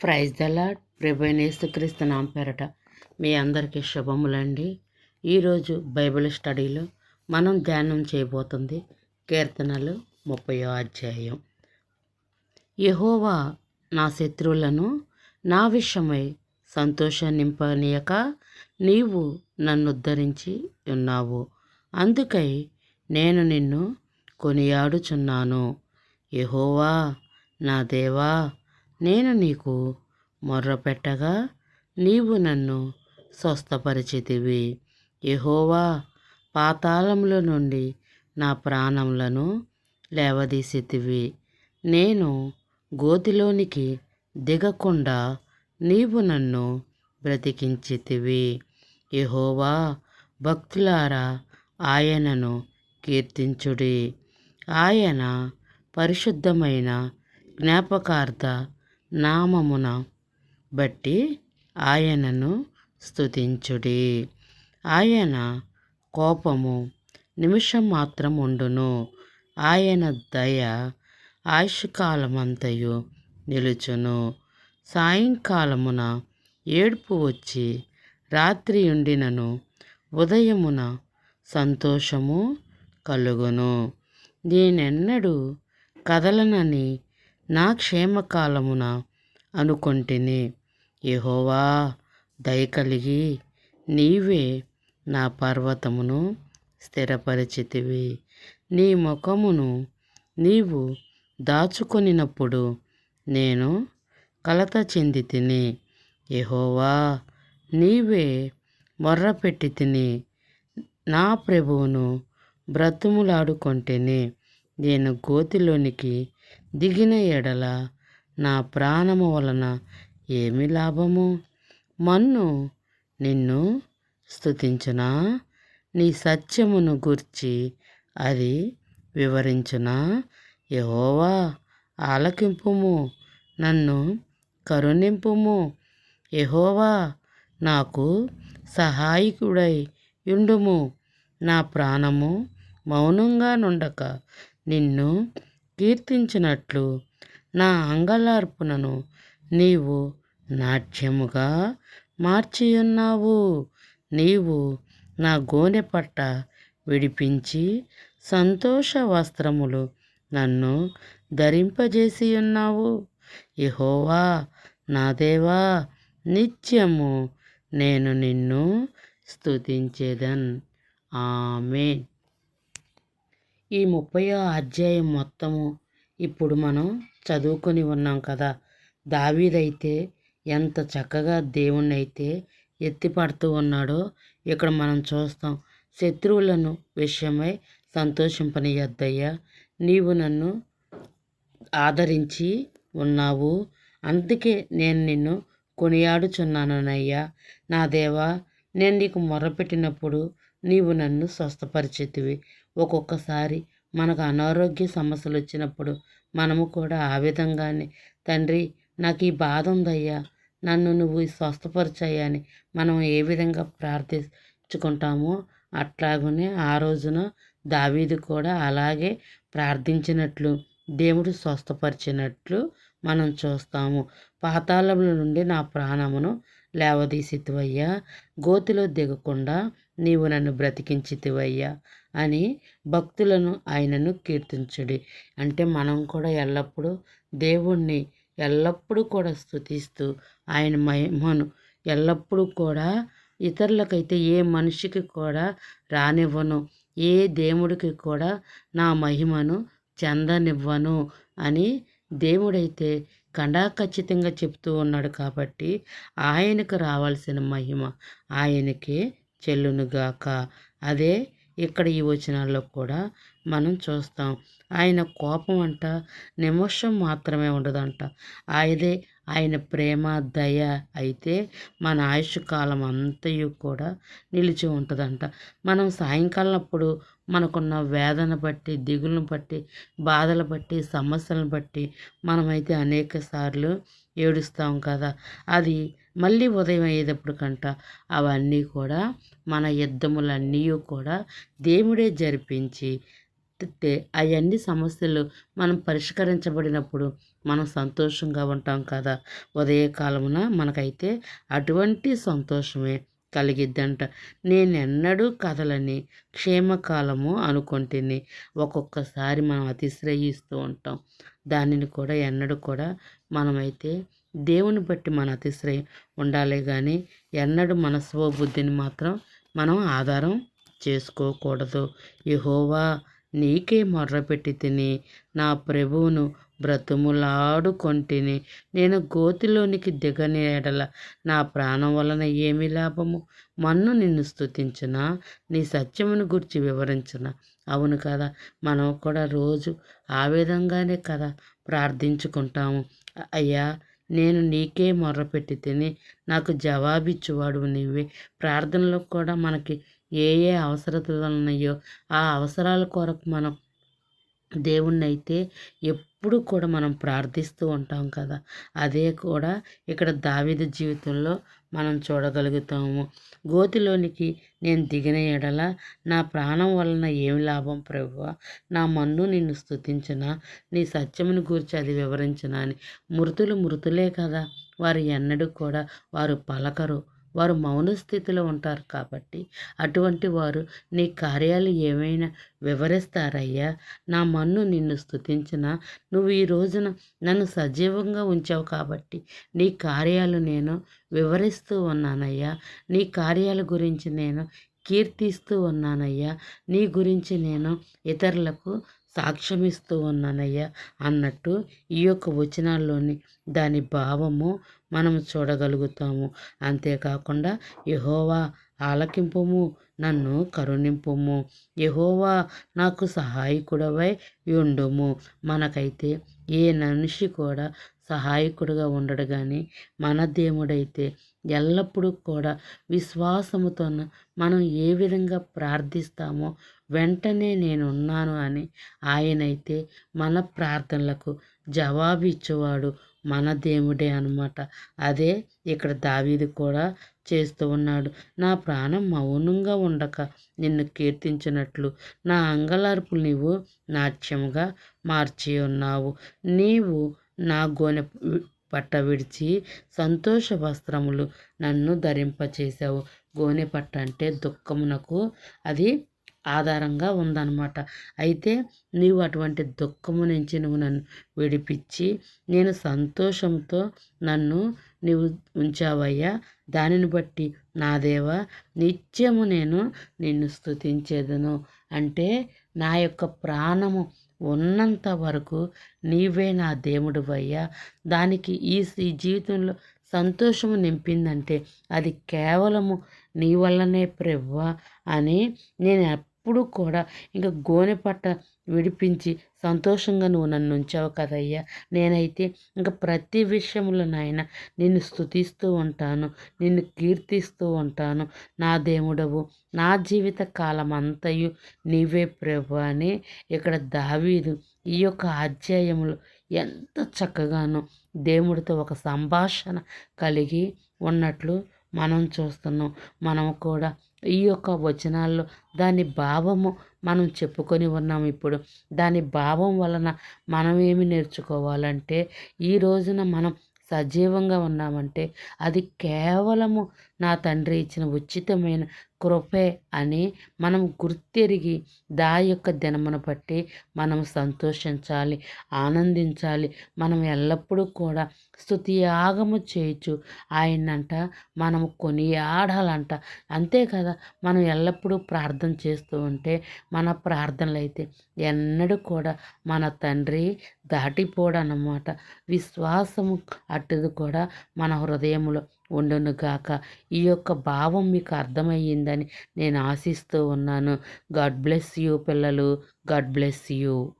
Praise the Lord ప్రభైనేసుక్రీస్తు నామ పేరట మీ అందరికీ శుభములండి. ఈరోజు బైబిల్ స్టడీలో మనం ధ్యానం చేయబోతుంది కీర్తనలు ముప్పయో అధ్యాయం. యహోవా నా శత్రువులను నా విషయమై సంతోషనింపనీయక నీవు నన్ను ఉద్ధరించి ఉన్నావు. అందుకై నేను నిన్ను కొనియాడుచున్నాను. యహోవా నా దేవా నేను నీకు మొర్రపెట్టగా నీవు నన్ను స్వస్థపరిచితివి. యహోవా పాతాళంలో నుండి నా ప్రాణములను లేవదీసితివి. నేను గోతిలోనికి దిగకుండా నీవు నన్ను బ్రతికించితివి. యహోవా భక్తులారా ఆయనను కీర్తించుడి. ఆయన పరిశుద్ధమైన జ్ఞాపకార్థ నామమున బట్టి ఆయనను స్థుతించుడి ఆయన కోపము నిమిషం మాత్రం ఉండును. ఆయన దయ ఆయుష్కాలమంతయు నిలుచును. సాయంకాలమున ఏడుపు వచ్చి రాత్రి ఉండినను. ఉదయమున సంతోషము కలుగును. నేనెన్నడూ కదలనని నా క్షేమకాలమున అనుకొంటిని. యహోవా దయ కలిగి నీవే నా పర్వతమును స్థిరపరిచితివి. నీ ముఖమును నీవు దాచుకొనినప్పుడు నేను కలత చెంది తిని యహోవా నీవే మొర్రపెట్టి తిని నా ప్రభువును బ్రతుములాడుకొంటిని. నేను గోతిలోనికి దిగిన ఎడల నా ప్రాణము వలన ఏమి లాభము? మన్ను నిన్ను స్థుతించునా నీ సత్యమును గుర్చి అది వివరించునా? యహోవా ఆలకింపుము నన్ను కరుణింపుము. యహోవా నాకు సహాయకుడై యుండుము. నా ప్రాణము మౌనంగా నుండక నిన్ను కీర్తించినట్లు నా అంగలార్పునను నీవు నాట్యముగా మార్చియున్నావు. నీవు నా గోనె పట్ట విడిపించి సంతోష వస్త్రములు నన్ను ధరింపజేసి ఉన్నావు యహోవా నా దేవా నిత్యము నేను నిన్ను స్తుతించేదన్. ఆమె ఈ ముప్పయో అధ్యాయం మొత్తము ఇప్పుడు మనం చదువుకొని ఉన్నాం కదా. దావీదైతే ఎంత చక్కగా దేవుణ్ణి అయితే ఎత్తిపడుతూ ఉన్నాడో ఇక్కడ మనం చూస్తాం. శత్రువులను విషయమై సంతోషింపనియద్దయ్యా. నీవు నన్ను ఆదరించి ఉన్నావు. అందుకే నేను నిన్ను కొనియాడుచున్నానయ్యా నా దేవా నేను నీకు మొరపెట్టినప్పుడు నీవు నన్ను స్వస్థపరిచేతివి. ఒక్కొక్కసారి మనకు అనారోగ్య సమస్యలు వచ్చినప్పుడు మనము కూడా ఆ విధంగానే తండ్రి నాకు ఈ బాధ ఉందయ్యా నన్ను నువ్వు స్వస్థపరిచాయా అని మనం ఏ విధంగా ప్రార్థించుకుంటామో అట్లాగనే ఆ రోజున దావీదు కూడా అలాగే ప్రార్థించినట్లు దేవుడు స్వస్థపరిచినట్లు మనం చూస్తాము. పాతాళముల నుండి నా ప్రాణమును లేవదీసితివయ్యా. గోతిలో దిగకుండా నీవు నన్ను బ్రతికించితివయ్యా అని భక్తులను ఆయనను కీర్తించుడి. అంటే మనం కూడా ఎల్లప్పుడూ దేవుణ్ణి ఎల్లప్పుడూ కూడా స్థుతిస్తూ ఆయన మహిమను ఎల్లప్పుడూ కూడా ఇతరులకైతే ఏ మనిషికి కూడా రానివ్వను ఏ దేవుడికి కూడా నా మహిమను చెందనివ్వను అని దేవుడైతే కండా ఖచ్చితంగా చెప్తూ ఉన్నాడు కాబట్టి ఆయనకు రావాల్సిన మహిమ ఆయనకే చెల్లునుగాక. అదే ఇక్కడ ఈ వచనాల్లో కూడా మనం చూస్తాం. ఆయన కోపం అంట నిమిషం మాత్రమే ఉండదంట. ఆయదే ఆయన ప్రేమ దయ అయితే మన ఆయుష్ కాలం అంతయు కూడా నిలిచి ఉంటుందంట. మనం సాయంకాలం అప్పుడు మనకున్న వేదన బట్టి దిగులను బట్టి బాధలు బట్టి సమస్యలను బట్టి మనమైతే అనేక సార్లు ఏడుస్తాం కదా. అది మళ్ళీ ఉదయం అయ్యేటప్పుడు కంట అవన్నీ కూడా మన యుద్ధములన్నీ కూడా దేవుడే జరిపించి అవన్నీ సమస్యలు మనం పరిష్కరించబడినప్పుడు మనం సంతోషంగా ఉంటాం కదా. ఉదయకాలమున మనకైతే అటువంటి సంతోషమే కలిగిద్దంట. నేనెన్నడూ కదలని క్షేమకాలము అనుకుంటుని ఒక్కొక్కసారి మనం అతిశ్రయిస్తూ ఉంటాం. దానిని కూడా ఎన్నడూ కూడా మనమైతే దేవుని బట్టి మన అతిశ్రయం ఉండాలి కానీ ఎన్నడూ మన స్వబుద్ధిని మాత్రం మనం ఆధారం చేసుకోకూడదు. యహోవా నీకే మొర్రపెట్టి తిని నా ప్రభువును బ్రతుములాడుకొంటిని. నేను గోతిలోనికి దిగని ఎడల నా ప్రాణం వలన ఏమి లాభము? మన్ను నిన్ను స్థుతించునా నీ సత్యమును గురించి వివరించిన? అవును కదా మనం కూడా రోజు ఆ విధంగానే కదా ప్రార్థించుకుంటాము. అయ్యా నేను నీకే మొర్రపెట్టి తిని నాకు జవాబిచ్చువాడు నీవే. ప్రార్థనలో కూడా మనకి ఏ ఏ అవసరతలు ఉన్నాయో ఆ అవసరాల కొరకు మనం దేవుణ్ణి అయితే ఎప్పుడు కూడా మనం ప్రార్థిస్తూ ఉంటాం కదా! అదే కూడా ఇక్కడ దావిద జీవితంలో మనం చూడగలుగుతాము. గోతిలోనికి నేను దిగిన ఎడల నా ప్రాణం వలన ఏమి లాభం ప్రభువ? నా మన్ను నిన్ను స్థుతించిన నీ సత్యమును గురించి అది వివరించిన అని. మృతులు మృతులే కదా! వారు ఎన్నడూ కూడా వారు పలకరు. వారు మౌన స్థితిలో ఉంటారు కాబట్టి అటువంటి వారు నీ కార్యాలు ఏమైనా వివరిస్తారయ్యా? నా మన్ను నిన్ను స్థుతించిన నువ్వు ఈ రోజున నన్ను సజీవంగా ఉంచావు కాబట్టి నీ కార్యాలు నేను వివరిస్తూ ఉన్నానయ్యా. నీ కార్యాల గురించి నేను కీర్తిస్తూ ఉన్నానయ్యా. నీ గురించి నేను ఇతరులకు సాక్ష్యమిస్తూ ఉన్నానయ్యా అన్నట్టు ఈ యొక్క వచనాల్లోని దాని భావము మనం చూడగలుగుతాము. అంతేకాకుండా యహోవా ఆలకింపుము నన్ను కరుణింపుము. యహోవా నాకు సహాయకుడవై ఉండుము. మనకైతే ఏ మనిషి కూడా సహాయకుడుగా ఉండడు కానీ మన దేవుడైతే ఎల్లప్పుడూ కూడా విశ్వాసముతో మనం ఏ విధంగా ప్రార్థిస్తామో వెంటనే నేనున్నాను అని ఆయనైతే మన ప్రార్థనలకు జవాబు ఇచ్చేవాడు మన దేవుడే అనమాట అదే ఇక్కడ దావీది కూడా చేస్తూ ఉన్నాడు. నా ప్రాణం మౌనంగా ఉండక నిన్ను కీర్తించినట్లు నా అంగలార్పులు నీవు నాట్యముగా మార్చి ఉన్నావు. నీవు నా గోనె పట్ట విడిచి సంతోష వస్త్రములు నన్ను ధరింపచేశావు. గోనె పట్ట అంటే దుఃఖమునకు అది ఆధారంగా ఉందన్నమాట. అయితే నీవు అటువంటి దుఃఖము నుంచి నువ్వు నన్ను విడిపించి నేను సంతోషంతో నన్ను నీవు ఉంచావయ్యా. దానిని బట్టి నా దేవ నిత్యము నేను నిన్ను స్థుతించేదను అంటే నా యొక్క ప్రాణము ఉన్నంత వరకు నీవే నా దేవుడు అయ్యా దానికి ఈ ఈ జీవితంలో సంతోషము నింపిందంటే అది కేవలము నీ వల్లనే ప్రవ్వ అని నేను ఎప్పుడూ కూడా ఇంకా గోనె పట్ట విడిపించి సంతోషంగా నువ్వు నన్ను ఉంచావు కదయ్యా. నేనైతే ఇంకా ప్రతి విషయంలో నాయన నిన్ను స్థుతిస్తూ ఉంటాను నిన్ను కీర్తిస్తూ ఉంటాను. నా దేవుడవు నా జీవిత కాలం అంతయు నీవే ప్రభు అని ఇక్కడ దావీదు ఈ యొక్క అధ్యాయములు ఎంత చక్కగానో దేవుడితో ఒక సంభాషణ కలిగి ఉన్నట్లు మనం చూస్తున్నాం. మనం కూడా ఈ యొక్క వచనాల్లో దాని భావము మనం చెప్పుకొని ఉన్నాం ఇప్పుడు. దాని భావం వలన మనం ఏమి నేర్చుకోవాలంటే ఈ రోజున మనం సజీవంగా ఉన్నామంటే అది కేవలము నా తండ్రి ఇచ్చిన ఉచితమైన కృపే అని మనం గుర్తెరిగి దా యొక్క దినమును బట్టి మనం సంతోషించాలి ఆనందించాలి. మనం ఎల్లప్పుడూ కూడా స్థుతి యాగము చేయొచ్చు ఆయనంట మనం కొనియాడాలంట అంతే కదా మనం ఎల్లప్పుడూ ప్రార్థన చేస్తూ ఉంటే మన ప్రార్థనలు అయితే ఎన్నడూ కూడా మన తండ్రి దాటిపోడనమాట విశ్వాసము అట్టుది కూడా మన హృదయంలో ఉండునుగాక ఈ యొక్క భావం మీకు అర్థమయ్యిందని నేను ఆశిస్తూ ఉన్నాను. గాడ్ బ్లెస్ యూ పిల్లలు. God bless you.